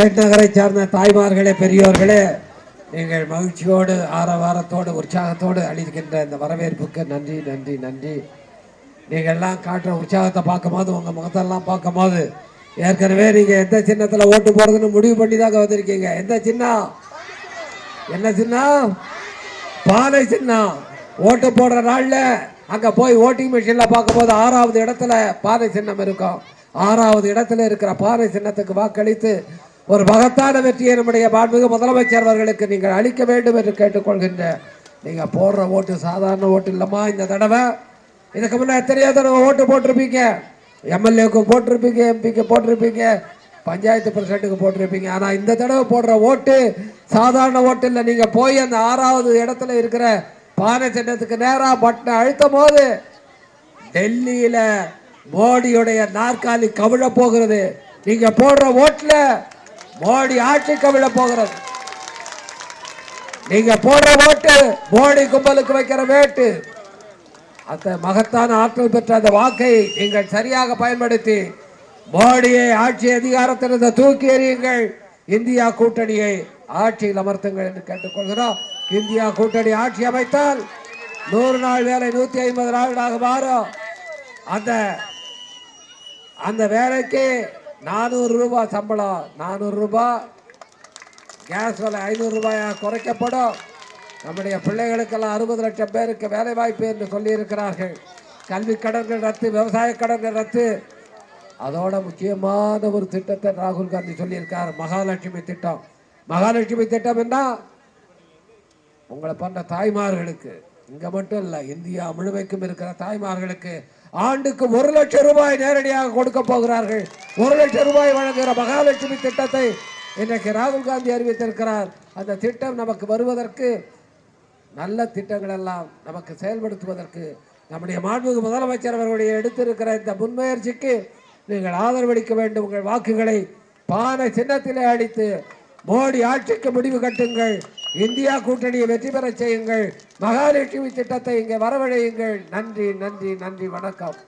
தென்னகரை சார்ந்த தாய்மார்களே பெரியோர்களே நீங்கள் மகிழ்ச்சியோடு ஆரவாரத்தோடு உற்சாகத்தோடு அளிக்கின்ற இந்த வரவேற்புக்கு நன்றி நன்றி நன்றி. நீங்கள் எல்லாம் காட்டுற உற்சாகத்தை பார்க்கும்போது உங்கள் முகத்தெல்லாம் பார்க்கும்போது ஏற்கனவே நீங்கள் எந்த சின்னத்தில் ஓட்டு போடுறதுன்னு முடிவு பண்ணி தாங்க வந்திருக்கீங்க. எந்த சின்னம்? என்ன சின்னம்? பானை சின்னம். ஓட்டு போடுற நாளில் அங்கே போய் ஓட்டிங் மிஷினில் பார்க்கும்போது ஆறாவது இடத்துல பானை சின்னம் இருக்கும். ஆறாவது இடத்துல இருக்கிற பானை சின்னத்துக்கு வாக்களித்து ஒரு மகத்தான வெற்றியை நம்முடைய மாண்புமிகு முதலமைச்சர் அவர்களுக்கு நீங்கள் அளிக்க வேண்டும் என்று கேட்டுக்கொள்கின்ற நீங்கள் போடுற ஓட்டு சாதாரண ஓட்டு இல்லைம்மா இந்த தடவை. இதுக்கு முன்னே எத்தனையோ தடவை ஓட்டு போட்டிருப்பீங்க. எம்எல்ஏக்கு போட்டிருப்பீங்க எம்பிக்கு போட்டிருப்பீங்க பஞ்சாயத்து பிரசிடண்ட்டுக்கு போட்டிருப்பீங்க. ஆனால் இந்த தடவை போடுற ஓட்டு சாதாரண ஓட்டு இல்லை. நீங்கள் போய் அந்த ஆறாவது இடத்துல இருக்கிற பானை சின்னத்துக்கு நேராக பட்டனை அழுத்தும் போது டெல்லியில் மோடியுடைய நாற்காலி கவிழ போகிறது. நீங்கள் போடுற ஓட்டில் மோடி ஆட்சி கவிழ போகிறது. நீங்க போடுற ஓட்டு மோடி கும்பலுக்கு வைக்கிற வேட்டு. அந்த மகத்தான ஆற்றல் பெற்ற அந்த வாக்கை நீங்கள் சரியாக பயன்படுத்தி மோடியை ஆட்சி அதிகாரத்திலிருந்து தூக்கி எறியுங்கள். இந்தியா கூட்டணியை ஆட்சியில் அமர்த்துங்கள் என்று கேட்டுக்கொள்கிறோம். இந்தியா கூட்டணி ஆட்சி அமைத்தால் நூறு நாள் வேலை நூத்தி ஐம்பது நாள்களாக மாறும். அந்த அந்த வேலைக்கு நானூறு ரூபாய் சம்பளம். நானூறு ரூபாய். கேஸ் விலை ஐநூறு ரூபாயாக குறைக்கப்படும். நம்முடைய பிள்ளைகளுக்கெல்லாம் அறுபது லட்சம் பேருக்கு வேலை வாய்ப்பு என்று சொல்லியிருக்கிறார்கள். கல்வி கடன்கள் ரத்து விவசாய கடன்கள் ரத்து. அதோட முக்கியமான ஒரு திட்டத்தை ராகுல் காந்தி சொல்லியிருக்கார். மகாலட்சுமி திட்டம். மகாலட்சுமி திட்டம் என்ன? உங்களை பண்ண தாய்மார்களுக்கு இங்கே மட்டும் இல்லை இந்தியா முழுமைக்கும் இருக்கிற தாய்மார்களுக்கு ஆண்டுக்கு ஒரு லட்சம் ரூபாய் நேரடியாக கொடுக்க போகிறார்கள். ஒரு லட்சம் ரூபாய் வழங்குகிற மகாலட்சுமி திட்டத்தை இன்றைக்கு ராகுல் காந்தி அறிவித்திருக்கிறார். அந்த திட்டம் நமக்கு வருவதற்கு நல்ல திட்டங்கள் எல்லாம் நமக்கு செயல்படுத்துவதற்கு நம்முடைய மாண்புமிகு முதலமைச்சர் அவர்களுடைய எடுத்திருக்கிற இந்த முன்முயற்சிக்கு நீங்கள் ஆதரவளிக்க வேண்டும். உங்கள் வாக்குகளை பானை சின்னத்திலே அடித்து மோடி ஆட்சிக்கு முடிவு கட்டுங்கள். இந்தியா கூட்டணியை வெற்றி பெறச் செய்யுங்கள். மகாலட்சுமி திட்டத்தை இங்கே வரவழையுங்கள். நன்றி நன்றி நன்றி. வணக்கம்.